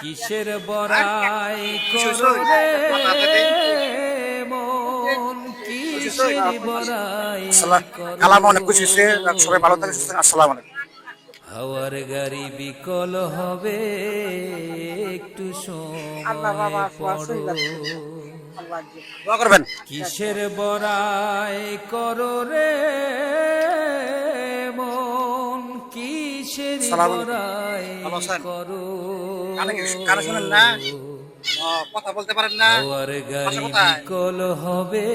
কিসের বড়াই সুস্থ করো রে মাথা হাতে মন কিসের বড়াই আসসালাম করো কালাম অনেক খুশি হয়েছে সবাই ভালো থাকে সুস্থ থাকেন। আসসালামু আলাইকুম হাওয়ার গাড়ি বিকল হবে একটু করবেন কিসের বড়াই করো রে মন কিসের বড়াই? করো কানে কি- কানে শোনেন না? কথা বলতে পারেন না হাওয়ার গাড়ি কোথায়? বিকল হবে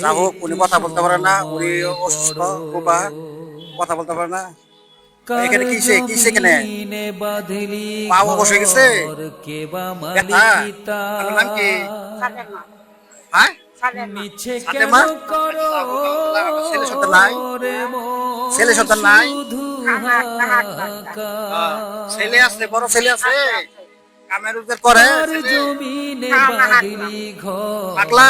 যা হোক উনি কথা বলতে পারেন না উনি অসুস্থ বাবা কথা বলতে পারেন না এখানে কি সে- কি সেখানে? জমিনে বাঁধলি পা বসে গেছে? নাম কি? হ্যাঁ ছেলে সন্তান নাই? রে ছেলে সন্তান নাই? ছেলে আছে বড় ছেলে আছে? কামের উদ্ধার করে জমিনে বাঁধলি ঘর পাগলা?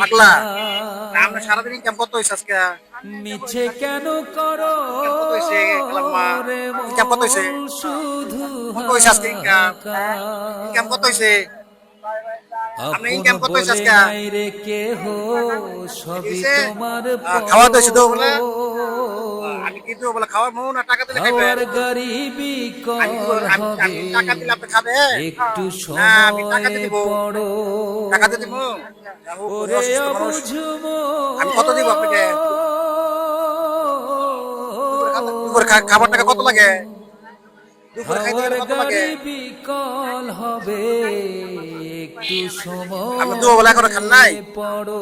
পাগলা? আপনি সারাদিন ইনকাম কত হয়েছে আজকে? মিছে কেন করো ইনকাম কত? মন শুধু কত হয়েছে আজকে ইনকাম? ইনকাম কত আপনি ইনকাম কত বলে আজকে? খাওয়া তো শুধু কিন্তু বলে খাওয়ার মন না টাকা দিলে গাড়ি বিকল আমি বল- আমি আমি টাকা দিলে আপনি খাবে একটু আমি টাকা দিব। টাকা দিয়ে দিব। আমি কত দিব আপনাকে? খাবার টাকা কত লাগে? বিকল হবে। একটু সময় আপনি দুপুরবেলা এখনও খান নাই? পড়ো।